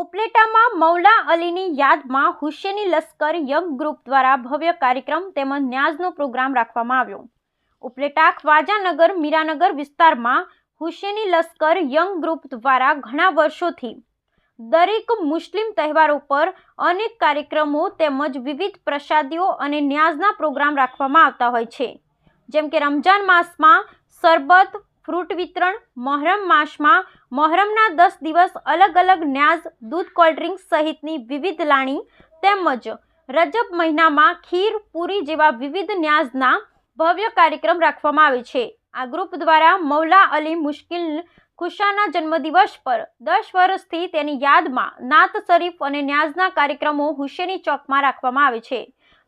ઉપલેટામાં મૌલા અલીની યાદમાં હુસેની લશ્કર young group દ્વારા ભવ્ય કાર્યક્રમ તેમજ ન્યાઝનો પ્રોગ્રામ રાખવામાં આવ્યો. ઉપલેટા ખ્વાજાનગર મીરાનગર વિસ્તારમાં હુસેની લશ્કર યંગ ગ્રુપ દ્વારા ઘણા વર્ષોથી દરેક મુસ્લિમ તહેવારો પર અનેક કાર્યક્રમો તેમજ વિવિધ પ્રસાદીઓ અને ન્યાઝના પ્રોગ્રામ રાખવામાં આવતા હોય છે. જેમ કે રમજાન માસમાં શરબત ફ્રૂટ વિતરણ, મહોરમ માસમાં, મહોરમના દસ દિવસ અલગ અલગ ન્યાઝ દૂધ કોલ્ડ ડ્રિંક્સ સહિતની વિવિધ લાણી તેમજ રજબ મહિનામાં ખીર, પૂરી જેવા વિવિધ ન્યાઝના ભવ્ય કાર્યક્રમ રાખવામાં આવે છે. આ ગ્રુપ દ્વારા મૌલા અલી મુશ્કિલ ખુશાના જન્મદિવસ પર દસ વર્ષથી તેની યાદમાં નાત શરીફ અને ન્યાઝના કાર્યક્રમો હુસેની ચોકમાં રાખવામાં આવે છે.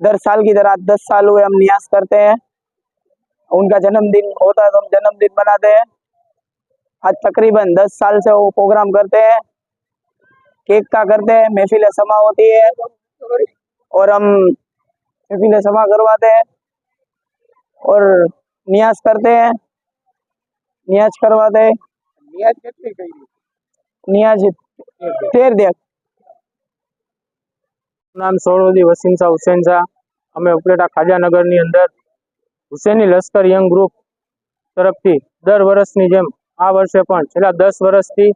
दस साल की तरह दस साल हुए हम न्यास करते हैं। उनका जन्मदिन होता है तो हम जन्मदिन मनाते हैं। आज तकरीबन दस साल से वो प्रोग्राम करते हैं। केक का करते हैं महफिल समा होती है। और हम महफिल समा करवाते हैं। और न्यास करते हैं। न्याज करवाते हैं। न्याज कितने न्याज तेर देख। નામ સોરોદી વસીમ શાહ હુસેન શાહ અમે ઉપલેટા ખાજાનગરની અંદર હુસેની લશ્કર યંગ ગ્રુપ તરફથી દર વર્ષની જેમ આ વર્ષે પણ છેલ્લા દસ વર્ષથી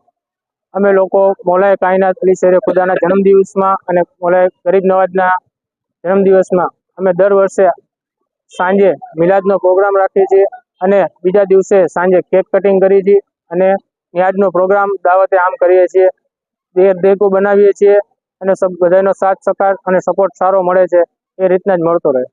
અમે લોકો મોલાએ કાયનાત અલી શેરે ખુદાના જન્મદિવસમાં અને મોલાએ ગરીબ નવાજના જન્મદિવસમાં અમે દર વર્ષે સાંજે મિલાદનો પ્રોગ્રામ રાખીએ છીએ અને બીજા દિવસે સાંજે કેક કટિંગ કરીએ છીએ અને મિયાદનો પ્રોગ્રામ દાવતે આમ કરીએ છીએ. દેર દેકો બનાવીએ છીએ. અને બધાનો સાથ સહકાર અને સપોર્ટ સારો મળે છે એ રીતના જ મળતો રહે.